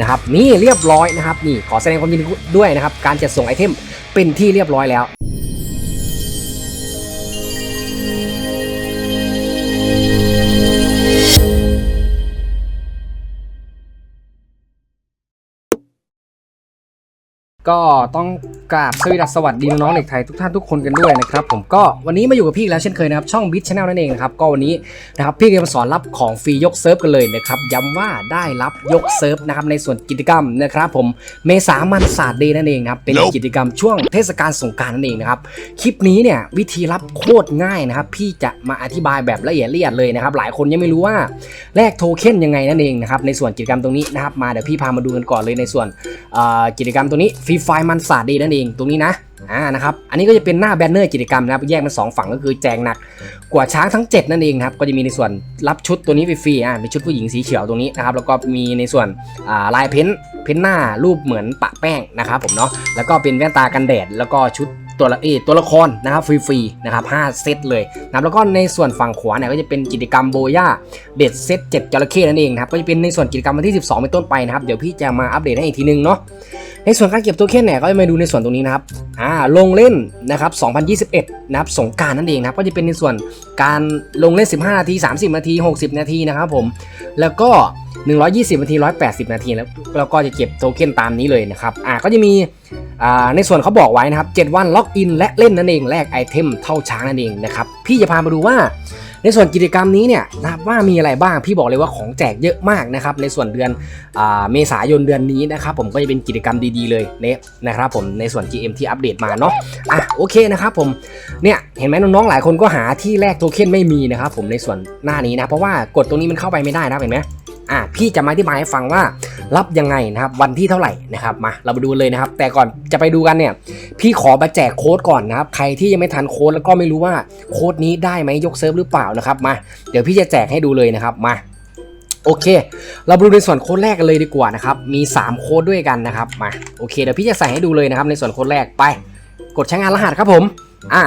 นะครับนี่เรียบร้อยนะครับนี่ขอแสดงความยินดีด้วยนะครับการจัดส่งไอเทมเป็นที่เรียบร้อยแล้วก็ต้อง กราบสวัสดีสวัสดีน้องๆเด็กไทยทุกท่านทุกคนกันด้วยนะครับผมก็วันนี้มาอยู่กับพี่อีกแล้วเช่นเคยนะครับช่องบิทช n แนลนั่นเองนะครับก็วันนี้นะครับพี่จะมาสอนรับของฟรียกเซิร์ฟกันเลยนะครับย้ำว่าได้รับยกเซิร์ฟนะครับในส่วนกิจกรรมนะครับผมเมษามันศาสตร์เดย์นั่นเองนะครับเป็นกิจกรรมช่วงเทศกาลสงกรารนั่นเองนะครับคลิปนี้เนี่ยวิธีรับโคตรง่ายนะครับพี่จะมาอธิบายแบบละเอียดละเอียดเลยนะครับหลายคนยังไม่รู้ว่าแลกโทเค็นยังไงนั่นเองนะครับในส่วนกิจกรรมตรงนี้นะครับมาเดี๋ยวพี่พามาดูกันก่อนเลยในส่วนอ่ากิจกรรมตัวนี้ฟรีไฟมันศาสตร์ดีนั่นเองตรงนี้นะอ่านะครับอันนี้ก็จะเป็นหน้าแบนเนอร์กิจกรรมนะครับแยกเป็นสองฝั่งก็คือแจงหนักกว่าช้างทั้ง 7 นั่นเองนะครับก็จะมีในส่วนรับชุดตัวนี้ฟรีๆอ่าเป็นชุดผู้หญิงสีเขียวตรงนี้นะครับแล้วก็มีในส่วนอ่าลายเพ้นท์เพ้นท์หน้ารูปเหมือนปะแป้งนะครับผมเนาะแล้วก็เป็นแว่นตากันแดดแล้วก็ชุด ตัวละเอตัวละครนะครับฟรีๆนะครับ5เซตเลยนะแล้วก็ในส่วนฝั่งขวาเนี่ยก็จะเป็นกิจกรรมโบย่าเด็ดเซต7จระเข้นั่นเองนะครับก็จะเป็นในส่วนกิจกรรมวันที่ 12 เป็นต้นไปนะครับเดี๋ยวพี่จะมาอัปเดตให้อีกทีนึงเนาะในส่วนการเก็บโทเค็นเนี่ยก็จะมาดูในส่วนตรงนี้นะครับอ่าลงเล่นนะครับ 2021 นะครับสงการนั่นเองนะครับก็จะเป็นในส่วนการลงเล่น 15 นาที 30 นาที 60 นาทีนะครับผมแล้วก็ 120 นาที 180 นาทีแล้วแล้วก็จะเก็บโทเค็นตามนี้เลยนะครับอ่าก็จะมี ในส่วนเขาบอกไว้นะครับ 7 วันล็อกอินและเล่นนั่นเองแลกไอเทมเท่าช้างนั่นเองนะครับ พี่จะพามาดูว่า ในส่วนกิจกรรมนี้เนี่ยนะครับว่ามีอะไรบ้าง พี่บอกเลยว่าของแจกเยอะมากนะครับ ในส่วนเดือนอเมษายนเดือนนี้นะครับ ผมก็จะเป็นกิจกรรมดีๆเลยเนี่ยนะครับ ผมในส่วน GM ที่อัปเดตมาเนาะอะโอเคนะครับผมเนี่ยเห็นไหมน้องๆหลายคนก็หาที่แลกโทเค็นไม่มีนะครับผมในส่วนหน้านี้นะเพราะว่ากดตรงนี้มันเข้าไปไม่ได้นะเห็นไหม อะพี่จะมาอธิบายให้ฟังว่ารับยังไงนะครับวันที่เท่าไหร่นะครับมาเรามาดูเลยนะครับ แต่ก่อนจะไปดูกันเนี่ย พี่ขอมาแจกโค้ดก่อนนะครับ ใครที่ยังไม่ทันโค้ดแล้วก็ไม่รู้ว่าโค้ดนี้ได้ไหมยกเซิร์ฟหรือเปล่านะครับมาเดี๋ยวพี่จะแจกให้ดูเลยนะครับมาโอเค เรามาดูในส่วนโค้ดแรกกันเลยดีกว่านะครับ มี 3 โค้ดด้วยกันนะครับ มา โอเค เดี๋ยวพี่จะใส่ให้ดูเลยนะครับ ในส่วนโค้ดแรกไป กดใช้งานรหัสครับผม อะ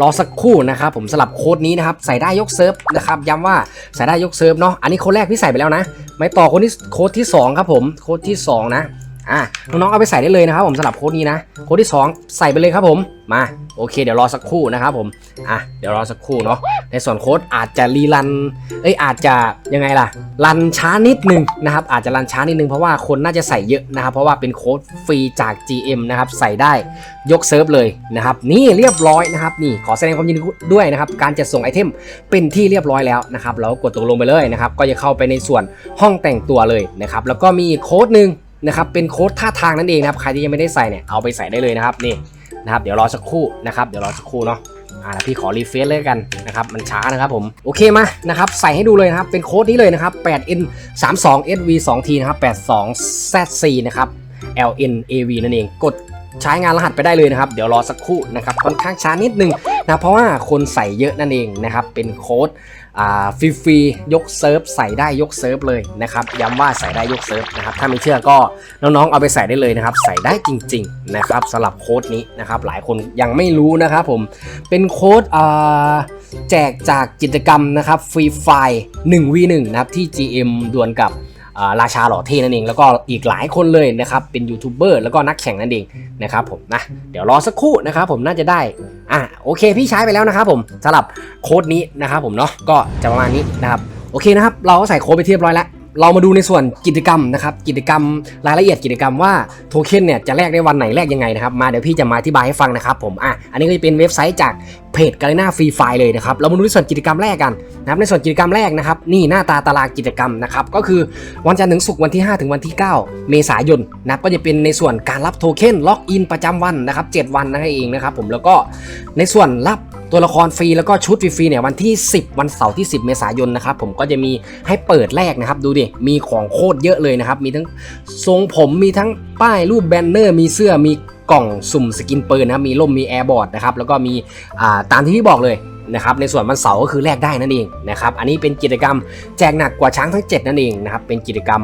รอสักครู่นะครับผมสลับโค้ดนี้นะครับใส่ได้ยกเซิร์ฟนะครับย้ำว่าใส่ได้ยกเซิร์ฟเนาะอันนี้โค้ดแรกพี่ใส่ไปแล้วนะไม่ต่อโค้ดที่โค้ดที่2ครับผมโค้ดที่ 2 นะ อะน้องๆเอาไปใส่ได้เลยนะครับผมสลับโค้ดนี้นะโค้ดที่ 2 ใส่ไปเลยครับผมมาโอเค เดี๋ยวรอสักครู่นะครับผมอะเดี๋ยวรอสักครู่เนาะในส่วนโค้ดอาจจะรีรันเอ้ยอาจจะยังไงล่ะรันช้านิดนึงนะครับอาจจะรันช้านิดนึงเพราะว่าคนน่าจะใส่เยอะนะครับเพราะว่าเป็นโค้ดฟรีจาก GM นะครับใส่ได้ยกเซิร์ฟเลยนะครับนี่เรียบร้อยนะครับนี่ขอแสดงความยินดีด้วยนะครับการจัดส่งไอเทมเป็นที่เรียบร้อยแล้วนะครับแล้วกดตกลงไปเลยนะครับก็จะเข้าไปในส่วนห้องแต่งตัวเลยนะครับแล้วก็มีโค้ดหนึ่ง นะครับเป็นโค้ดท่าทางนั่นเองนะครับใครที่ยังไม่ได้ใส่เนี่ยเอาไปใส่ได้เลยนะครับนี่นะครับเดี๋ยวรอสักครู่นะครับเดี๋ยวรอสักครู่เนาะอ่าพี่ขอรีเฟซเลยกันนะครับมันช้านะครับผมโอเคมานะครับใส่ให้ดูเลยนะครับเป็นโค้ดนี้เลยนะครับ 8N 32 SV 2T นะครับ82 ZC นะครับ LNAV นั่นเองกดใช้งานรหัสไปได้เลยนะครับเดี๋ยวรอสักครู่นะครับค่อนข้างช้านิดนึงนะเพราะว่าคนใส่เยอะนั่นเองนะครับเป็นโค้ด ฟรีฟรียกเซิร์ฟใส่ได้ยกเซิร์ฟเลยนะครับย้ำว่าใส่ได้ยกเซิร์ฟนะครับถ้าไม่เชื่อก็น้องๆเอาไปใส่ได้เลยนะครับ ใส่ได้จริงๆนะครับสำหรับโค้ดนี้นะครับหลายคนยังไม่รู้นะครับผมเป็นโค้ดแจกจากกิจกรรมนะครับฟรีไฟล์ 1v1 นะครับที่ GM ดวลกับ ราชาหล่อเท่นั่นเองแล้วก็อีกหลายคนเลยนะครับเป็นยูทูบเบอร์แล้วก็นักแข่งนั่นเองนะครับผมนะเดี๋ยวรอสักครู่นะครับผมน่าจะได้อะโอเคพี่ใช้ไปแล้วนะครับผมสำหรับโค้ดนี้นะครับผมเนาะก็จะประมาณนี้นะครับโอเคนะครับเราก็ใส่โค้ดไปเรียบร้อยแล้ว เรามาดูในส่วนกิจกรรมนะครับ กิจกรรมรายละเอียดกิจกรรมว่าโทเค็นเนี่ยจะแลกได้วันไหนแลกยังไงนะครับ มาเดี๋ยวพี่จะมาอธิบายให้ฟังนะครับผมอะอันนี้ก็จะเป็นเว็บไซต์จากเพจกาลิน่าฟรีไฟเลยนะครับ เรามาดูในส่วนกิจกรรมแรกกันนะครับในส่วนกิจกรรมแรกนะครับ นี่หน้าตาตารางกิจกรรมนะครับ ก็คือวันจันทร์ถึงศุกร์วันที่ 5 ถึงวันที่ 9 เมษายนนะครับก็จะเป็นในส่วนการรับโทเค็นล็อกอินประจำวันนะครับ7วันนั่นเองนะครับผมแล้วก็ในส่วนรับ ตัวละครฟรีแล้วก็ชุดฟรีๆเนี่ยวันที่ 10 วันเสาร์ที่ 10 เมษายนนะครับผมก็จะมีให้เปิดแรกนะครับดูดิมีของโคตรเยอะเลยนะครับมีทั้งทรงผมมีทั้งป้ายรูปแบนเนอร์ มีเสื้อมีกล่องสุ่มสกินปืนนะมีล่มมีแอร์บอร์ดนะครับแล้วก็มีาตามที่พี่บอกเลยนะครับในส่วนวันเสาร์ก็คือแลกได้นั่นเองนะครับอันนี้เป็นกิจกรรมแจกหนักกว่าช้างทั้ง 7 นั่นเองนะครับเป็นกิจกรรม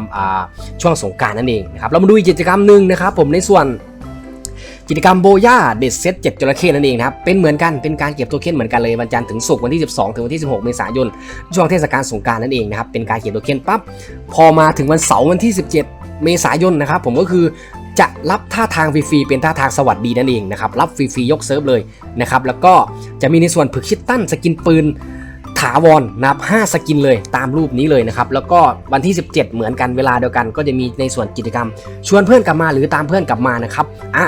ช่วงสงการนั่นเองนะครับเรามาดูกิจกรรมหนึ่งนะครับผมในส่วน กิจกรรมโบย่าเด็ดเซตเจ็ดจระเข้นั่นเองนะครับ เป็นเหมือนกัน เป็นการเก็บโทเค็นเหมือนกันเลยวันจันทร์ถึงศุกร์วันที่ 12 ถึงวันที่ 16 เมษายน ช่วงเทศกาลสงการนั่นเองนะครับ เป็นการเก็บโทเค็นปั๊บ พอมาถึงวันเสาร์วันที่ 17 เมษายนนะครับ ผมก็คือจะรับท่าทางฟรีๆเป็นท่าทางสวัสดีนั่นเองนะครับ รับฟรีๆยกเซิร์ฟเลยนะครับ แล้วก็จะมีในส่วนผึกคิดตั้นสกินปืนถาวรนะครับ5สกินเลยตามรูปนี้เลยนะครับ แล้วก็วันที่ 17 เหมือนกันเวลาเดียวกัน ก็จะมีในส่วนกิจกรรม ชวนเพื่อนกลับมาหรือตามเพื่อนกลับมานะครับ อะ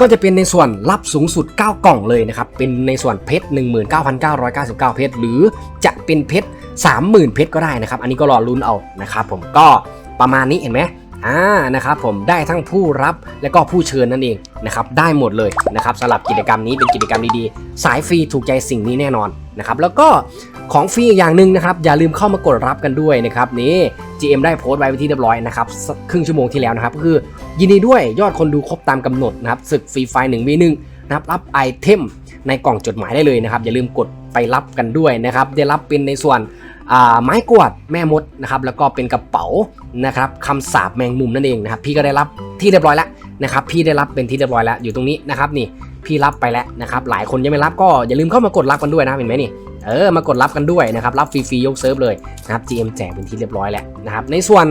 ก็จะเป็นในส่วนรับสูงสุด 9 กล่องเลยนะครับ เป็นในส่วนเพชร 19,999 เพชร หรือจะเป็นเพชร 30,000 เพชรก็ได้นะครับ อันนี้ก็รอลุ้นเอานะครับผมก็ประมาณนี้เห็นไหมอ่านะครับผมได้ทั้งผู้รับและก็ผู้เชิญนั่นเองนะครับได้หมดเลยนะครับสำหรับกิจกรรมนี้เป็นกิจกรรมดีๆ สายฟรีถูกใจสิ่งนี้แน่นอนนะครับแล้วก็ของฟรีอีกอย่างหนึ่งนะครับอย่าลืมเข้ามากดรับกันด้วยนะครับนี่ GM ได้โพสต์ไว้ที่เรียบร้อยนะครับครึ่งชั่วโมงที่แล้วนะครับก็คือยินดีด้วยยอดคนดูครบตามกำหนดนะครับศึกฟรีไฟล์1 v 1นะครับรับไอเทมในกล่องจดหมายได้เลยนะครับอย่าลืมกดไปรับกันด้วยนะครับได้รับเป็นในส่วนไม้กวาดแม่มดนะครับแล้วก็เป็นกระเป๋านะครับคำสาบแมงมุมนั่นเองนะครับพี่ก็ได้รับที่เรียบร้อยแล้วนะครับพี่ได้รับเป็นที่เรียบร้อยแล้วอยู่ตรงนี้นะครับนี่พี่รับไปแล้วนะครับหลายคนยังไม่รับก็อย่าลืมเข้ามากดรับกันด้วยนะเห็นไหมนี่ เออมากดรับกันด้วยนะครับรับฟรีๆยกเซิร์ฟเลยนะครับ GM แจกเป็นที่เรียบร้อยแล้วนะครับในส่วน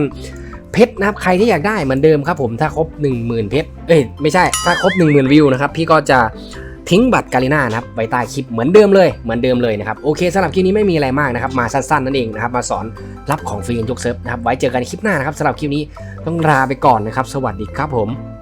เพชรนะครับใครที่อยากได้เหมือนเดิมครับผมถ้าครบ 10,000 เพชรเอ้ยไม่ใช่ถ้าครบ 10,000 วิวนะครับพี่ก็จะทิ้งบัตรกาลิน่านะครับไว้ใต้คลิปเหมือนเดิมเลยเหมือนเดิมเลยนะครับโอเคสำหรับคลิปนี้ไม่มีอะไรมากนะครับมาสั้นๆนั่นเองนะครับมาสอนรับของฟรียกเซิร์ฟนะครับไว้เจอกันในคลิปหน้านะครับสำหรับคลิปนี้ต้องลาไปก่อนนะครับ สวัสดีครับผม